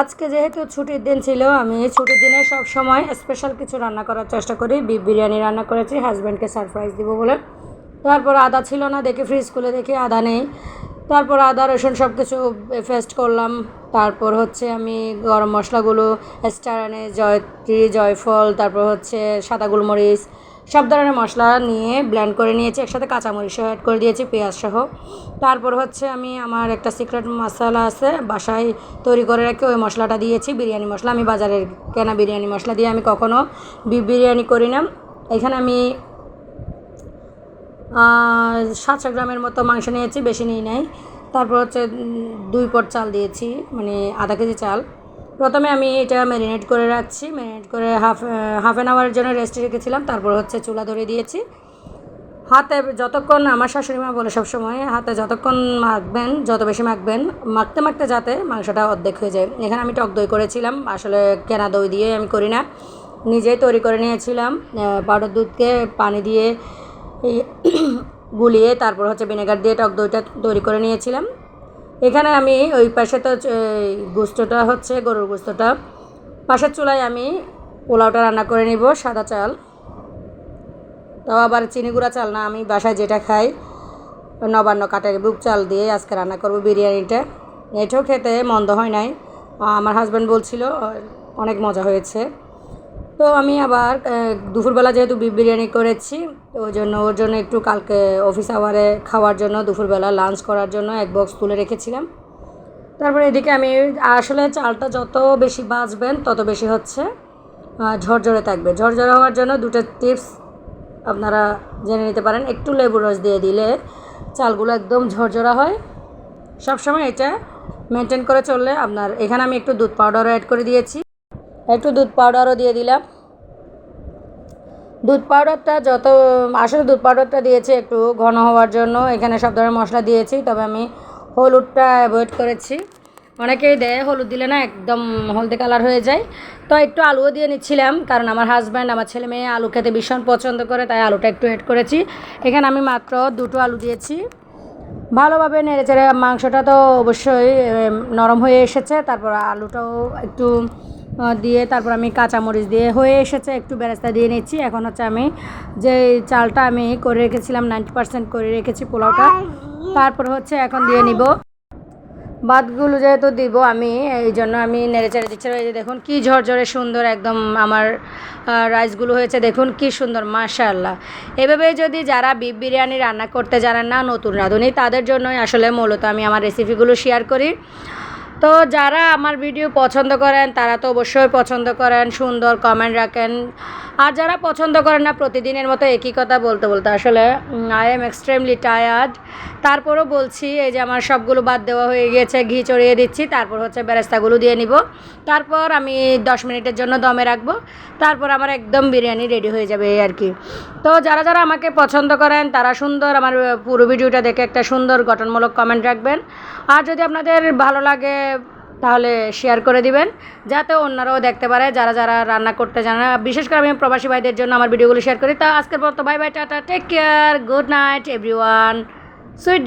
আজকে যেহেতু ছুটির দিন ছিল, আমি ছুটির দিনে সব সময় স্পেশাল কিছু রান্না করার চেষ্টা করি। বি বিরিয়ানি রান্না করেছি হাজব্যান্ডকে সারপ্রাইজ দিব বলে। তারপর আদা ছিল না, দেখি ফ্রিজ খুলে দেখি আদা নেই। তারপর আদা, রসুন সব কিছু পেস্ট করলাম। তারপর হচ্ছে আমি গরম মশলাগুলো স্টার আনে জয়ত্রী, জয়ফল, তারপর হচ্ছে সাদা গোলমরিচ, সব ধরনের মশলা নিয়ে ব্লেন্ড করে নিয়েছি। একসাথে কাঁচামরিচও অ্যাড করে দিয়েছি পেঁয়াজ সহ তারপর হচ্ছে আমি আমার একটা সিক্রেট মশলা আছে, বাসায় তৈরি করে রেখে ওই মশলাটা দিয়েছি, বিরিয়ানি মশলা। আমি বাজারের কেনা বিরিয়ানি মশলা দিয়ে আমি কখনও বিরিয়ানি করি না। এখানে আমি সাতশো গ্রামের মতো মাংস নিয়েছি, বেশি নিই নাই। তারপর হচ্ছে দুই পট চাল দিয়েছি মানে আধা কেজি চাল। প্রথমে আমি এটা ম্যারিনেট করে রাখছি ম্যারিনেট করে হাফ হাফ অ্যান আওয়ারের জন্য রেস্টে রেখেছিলাম। তারপর হচ্ছে চুলা ধরে দিয়েছি। হাতে যতক্ষণ, আমার শাশুড়ি মা বলে সবসময়, হাতে যতক্ষণ মাখবেন, যত বেশি মাখবেন, মাখতে মাখতে যাতে মাংসটা অর্ধেক হয়ে যায়। এখানে আমি টক দই করেছিলাম, আসলে কেনা দই দিয়ে আমি করি না। নিজেই তৈরি করে নিয়েছিলাম পাউডার দুধকে পানি দিয়ে গুলিয়ে তারপর হচ্ছে ভিনেগার দিয়ে টক দইটা তৈরি করে নিয়েছিলাম। এখানে আমি ওই পাশে তো গোস্তটা হচ্ছে গরুর গোস্তটা। পাশের চুলায় আমি পোলাওটা রান্না করে নিব, সাদা চাল। তাও আবার চিনি গুঁড়া চাল না, আমি বাসায় যেটা খাই, নবান্ন কাটারি বুক চাল দিয়ে আজকে রান্না করব বিরিয়ানিটা। এটাও খেতে মন্দ হয় নাই। আমার হাজব্যান্ড বলছিল অনেক মজা হয়েছে। তো আমি আবার দুপুরবেলা যেহেতু বিরিয়ানি করেছি, তো ওই জন্য ওর জন্য একটু কালকে অফিস আওয়ারে খাওয়ার জন্য, দুপুরবেলা লাঞ্চ করার জন্য এক বক্স তুলে রেখেছিলাম। তারপরে এদিকে আমি, আসলে চালটা যত বেশি বাঁচবেন, তত বেশি হচ্ছে ঝরঝরে থাকবে। ঝরঝরে হওয়ার জন্য দুটো টিপস আপনারা জেনে নিতে পারেন। একটু লেবু রস দিয়ে দিলে চালগুলো একদম ঝরঝরা হয়। সবসময় এটা মেনটেন করে চললে আপনার, এখানে আমি একটু দুধ পাউডারও অ্যাড করে দিয়েছি। একটু দুধ পাউডারও দিয়ে দিলাম। দুধ পাউডারটা যত, আসলে দুধ পাউডারটা দিয়েছি একটু ঘন হওয়ার জন্য। এখানে সব ধরনের মশলা দিয়েছি, তবে আমি হলুদটা অ্যাভয়েড করেছি। অনেকেই দেয়, হলুদ দিলে না একদম হলদে কালার হয়ে যায়। তো একটু আলুও দিয়ে নিচ্ছিলাম, কারণ আমার হাজব্যান্ড আমার ছেলে মেয়ে আলু খেতে ভীষণ পছন্দ করে, তাই আলুটা একটু অ্যাড করেছি। এখানে আমি মাত্র দুটো আলু দিয়েছি। ভালোভাবে নেড়ে চেড়ে মাংসটা তো অবশ্যই নরম হয়ে এসেছে, তারপর আলুটাও একটু দিয়ে তারপর আমি কাঁচামরিচ দিয়ে হয়ে এসেছে, একটু বেরেস্তা দিয়ে নিচ্ছি। এখন হচ্ছে আমি যে চালটা আমি করে রেখেছিলাম, নাইনটি পার্সেন্ট করে রেখেছি পোলাওটা। তারপর হচ্ছে এখন দিয়ে নিব। ভাতগুলো যেহেতু দিব আমি, এই জন্য আমি নেড়ে চেড়ে দিচ্ছি। এই যে দেখুন, কি ঝরঝরে সুন্দর একদম আমার রাইসগুলো হয়েছে। দেখুন, কি সুন্দর, মাশাআল্লাহ। এভাবে যদি যারা বিফ বিরিয়ানি রান্না করতে জানেন না, নতুন রাঁধুনি, তাদের জন্যই আসলে মূলত আমি আমার রেসিপিগুলো শেয়ার করি। তো যারা আমার ভিডিও পছন্দ করেন তারা তো অবশ্যই পছন্দ করেন সুন্দর কমেন্ট রাখেন। আর যারা পছন্দ করেন না, প্রতিদিনের মতো একই কথা বলতে বলতে, আসলে আই এম এক্সট্রিমলি টায়ার্ড তারপরও বলছি, এই যে আমার সবগুলো বাদ দেওয়া হয়ে গিয়েছে ঘি চড়িয়ে দিচ্ছি, তারপর হচ্ছে বেরেস্তাগুলো দিয়ে নিব। তারপর আমি দশ মিনিটের জন্য দমে রাখব। তারপর আমার একদম বিরিয়ানি রেডি হয়ে যাবে এই আর কি। তো যারা যারা আমাকে পছন্দ করেন, তারা সুন্দর আমার পুরো ভিডিওটা দেখে একটা সুন্দর গঠনমূলক কমেন্ট রাখবেন। আর যদি আপনাদের ভালো লাগে তাহলে শেয়ার করে দিবেন, যাতে অন্যরাও দেখতে পারে, যারা যারা রান্না করতে জানে না। বিশেষ করে আমি প্রবাসী ভাইদের জন্য আমার ভিডিওগুলো শেয়ার করি। তা আজকের পর তো bye bye tata take care good night everyone sweet